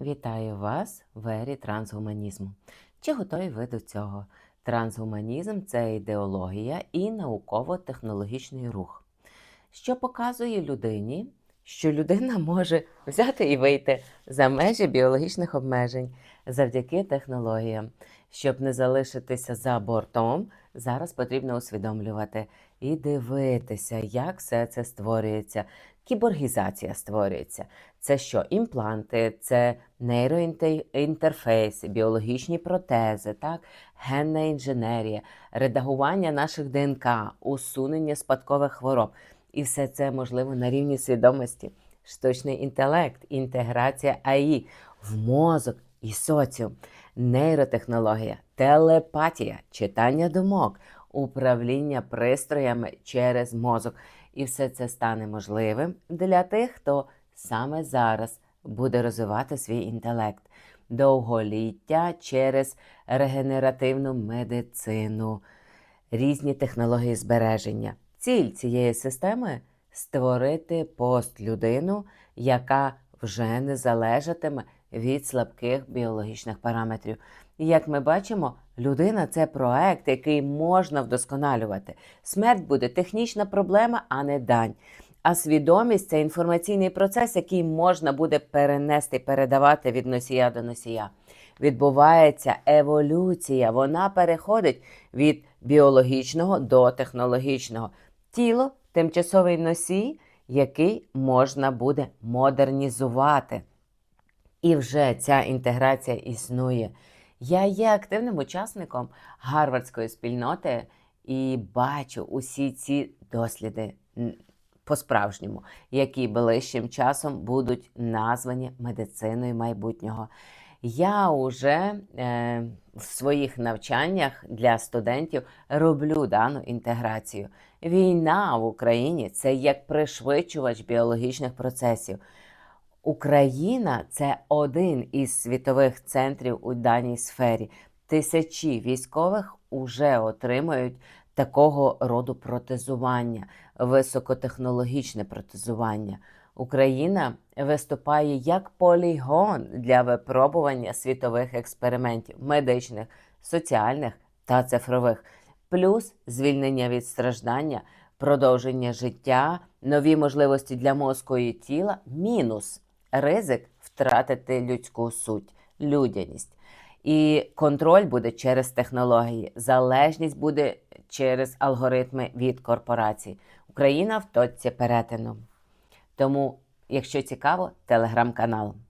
Вітаю вас в ері трансгуманізму. Чи готові ви до цього? Трансгуманізм це ідеологія і науково-технологічний рух, що показує людині, що людина може взяти і вийти за межі біологічних обмежень завдяки технологіям. Щоб не залишитися за бортом, зараз потрібно усвідомлювати і дивитися, як все це створюється. Кіборгізація створюється. Це що? Імпланти, це нейроінтерфейси, біологічні протези, так? генна інженерія, редагування наших ДНК, усунення спадкових хвороб. І все це можливо на рівні свідомості, штучний інтелект, інтеграція АІ в мозок і соціум, нейротехнологія, телепатія, читання думок, управління пристроями через мозок. І все це стане можливим для тих, хто саме зараз буде розвивати свій інтелект, довголіття через регенеративну медицину, різні технології збереження. Ціль цієї системи створити постлюдину, яка вже не залежатиме від слабких біологічних параметрів. І як ми бачимо, людина це проект, який можна вдосконалювати. Смерть буде технічна проблема, а не дань. А свідомість це інформаційний процес, який можна буде перенести і передавати від носія до носія. Відбувається еволюція, вона переходить від біологічного до технологічного. Тіло тимчасовий носій, який можна буде модернізувати. І вже ця інтеграція існує. Я є активним учасником гарвардської спільноти і бачу усі ці досліди по-справжньому, які ближчим часом будуть названі медициною майбутнього. Я вже е, в своїх навчаннях для студентів роблю дану інтеграцію. Війна в Україні це як пришвидшувач біологічних процесів. Україна це один із світових центрів у даній сфері. Тисячі військових уже отримують такого роду протезування, високотехнологічне протезування. Україна виступає як полігон для випробування світових експериментів медичних, соціальних та цифрових, плюс звільнення від страждання, продовження життя, нові можливості для мозку і тіла, мінус ризик втратити людську суть, людяність. І контроль буде через технології, залежність буде через алгоритми від корпорацій. Україна в точці перетину. Тому, якщо цікаво, телеграм-канал.